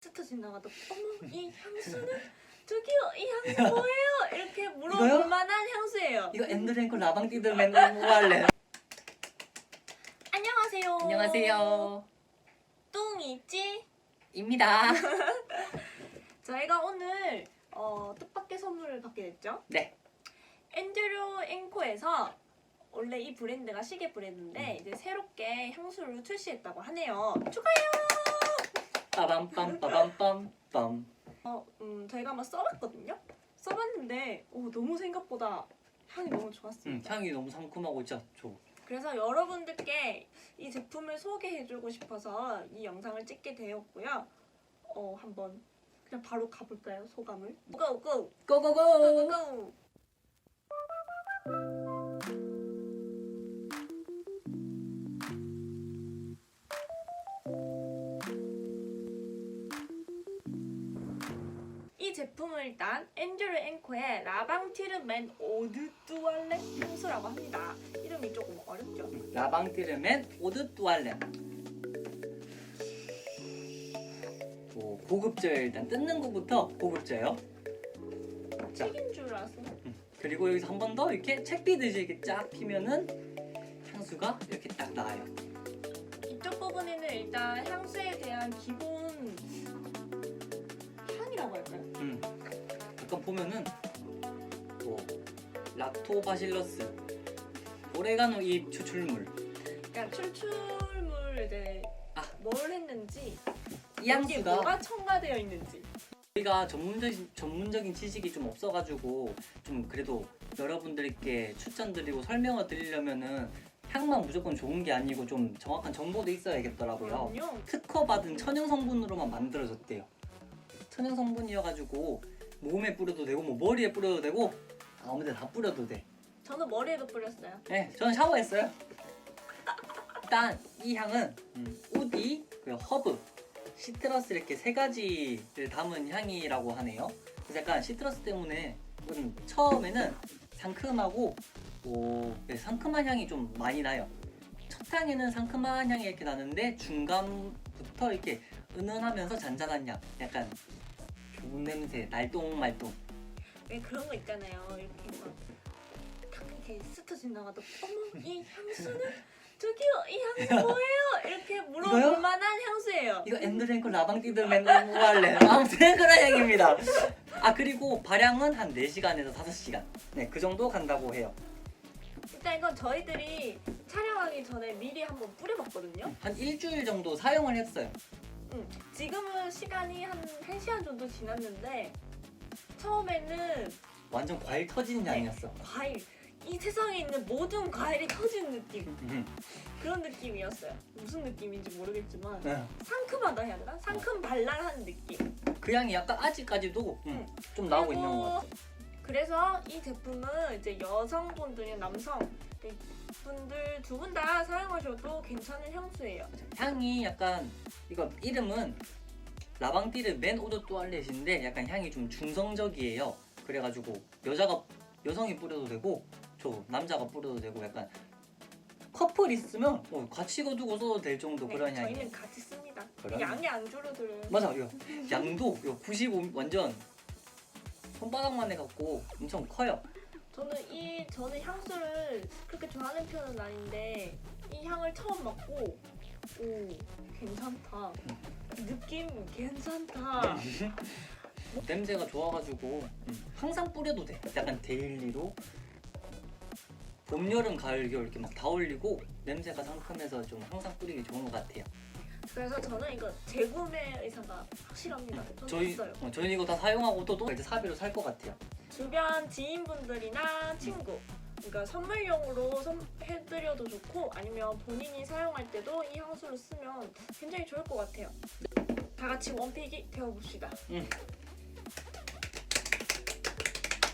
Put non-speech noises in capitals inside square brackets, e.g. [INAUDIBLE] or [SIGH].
스쳐 지나가다 어머 이 향수는 저기요 이 향수 뭐예요? 이렇게 이거요? 물어볼 만한 향수예요. 이거 엔드랭크 라방띠들 맨날 뭐 할래? 안녕하세요. 안녕하세요. 뚱이지? 입니다. [LAUGHS] 저희가 오늘 어, 뜻밖의 선물을 받게 됐죠. 네. 엔드류 앵코에서 원래 이 브랜드가 시계 브랜드인데 음. 이제 새롭게 향수를 출시했다고 하네요. 축하해요. 빠밤빰 빠밤빰 빰. 어, 음, 저희가 한번 써봤거든요. 써봤는데 오, 너무 생각보다 향이 너무 음, 좋았습니다. 향이 너무 상큼하고 진짜 좋아. 그래서 여러분들께 이 제품을 소개해주고 싶어서 이 영상을 찍게 되었고요. 어, 한번 그냥 바로 가볼까요? 소감을? 고고! 고 고고. 고 고고! 이 제품은 일단 엔젤 앵코의 라방티르맨 오드 뚜알렛 향수라고 합니다. 이름이 조금 어렵죠? 라방띠르맨 오드 뚜알렘. 오, 고급져요 일단 뜯는 것부터 고급져요. 자 책인 줄 알았어. 그리고 여기서 한 번 더 이렇게 책 비듯이 이렇게 쫙 피면은 향수가 이렇게 딱 나와요. 이쪽 부분에는 일단 향수에 대한 기본 약간 보면은 뭐 락토바실러스 오레가노 잎 추출물 그러니까 추출물 이제 아. 뭘 했는지 이 여기에 향수가 뭐가 첨가되어 있는지 우리가 전문적인 전문적인 지식이 좀 없어가지고 좀 그래도 여러분들께 추천드리고 설명을 드리려면은 향만 무조건 좋은 게 아니고 좀 정확한 정보도 있어야겠더라고요. 그럼요. 특허받은 천연 성분으로만 만들어졌대요. 천연 성분이어가지고 몸에 뿌려도 되고 뭐 머리에 뿌려도 되고 아무데 다 뿌려도 돼. 저는 머리에도 뿌렸어요. 네, 저는 샤워했어요. 일단 이 향은 음, 우디, 허브, 시트러스 이렇게 세 가지를 담은 향이라고 하네요. 그래서 약간 시트러스 때문에 좀 처음에는 상큼하고 오, 네, 상큼한 향이 좀 많이 나요. 첫 향에는 상큼한 향이 이렇게 나는데 중간부터 이렇게 은은하면서 잔잔한 향, 약간 좋은 냄새, 날똥말똥. 왜 그런 거 있잖아요. 이렇게 막탁 이렇게 스쳐 지나가다 어머 이 향수는 저기요 이 향수 [LAUGHS] 뭐예요? 이렇게 물어볼? 만한 향수예요. 이거 엔드랭크 라방띠들 맨날 뭐 할래? [LAUGHS] 아무튼 그런 향입니다. 아 그리고 발향은 한 4시간에서 5시간. 네, 그 정도 간다고 해요. 일단 이건 저희들이 촬영하기 전에 미리 한번 뿌려봤거든요. 한 일주일 정도 사용을 했어요. 응. 지금은 시간이 한 1시간 정도 지났는데 처음에는 완전 과일 터지는 향이었어. 과일 이 세상에 있는 모든 과일이 터지는 느낌 음. 그런 느낌이었어요. 무슨 느낌인지 모르겠지만 네. 상큼하다 해야 되나? 상큼 발랄한 느낌. 그 향이 약간 아직까지도 음, 좀 나오고 있는 것 같아. 그래서 이 제품은 이제 여성분들이 남성 분들 두 분 다 사용하셔도 괜찮은 향수예요. 향이 약간 이거 이름은 라방띠르 맨 오드 또알렛인데 약간 향이 좀 중성적이에요. 그래가지고 여자가 여성이 뿌려도 되고 저 남자가 뿌려도 되고 약간 커플 있으면 어, 같이 거두고 써도 될 정도 네, 그런 향이에요. 저희는 같이 씁니다. 그럼? 양이 안 줄어들어요. 맞아 이거 양도 이거 95 완전 손바닥만 해갖고 엄청 커요. 저는 이 저는 향수를 그렇게 좋아하는 편은 아닌데 이 향을 처음 맡고 오 괜찮다 느낌 괜찮다 [LAUGHS] 냄새가 좋아가지고 음, 항상 뿌려도 돼. 약간 데일리로 봄, 여름, 가을, 겨울 이렇게 막다 어울리고 냄새가 상큼해서 좀 항상 뿌리기 좋은 것 같아요. 그래서 저는 이거 재구매 의사가 확실합니다. 저는 저희 어, 저희는 이거 다 사용하고 또, 또 이제 사비로 살 것 같아요. 주변 지인분들이나 친구 그러니까 선물용으로 선- 해드려도 좋고 아니면 본인이 사용할 때도 이 향수를 쓰면 굉장히 좋을 것 같아요. 다 같이 원픽이 되어봅시다. 음.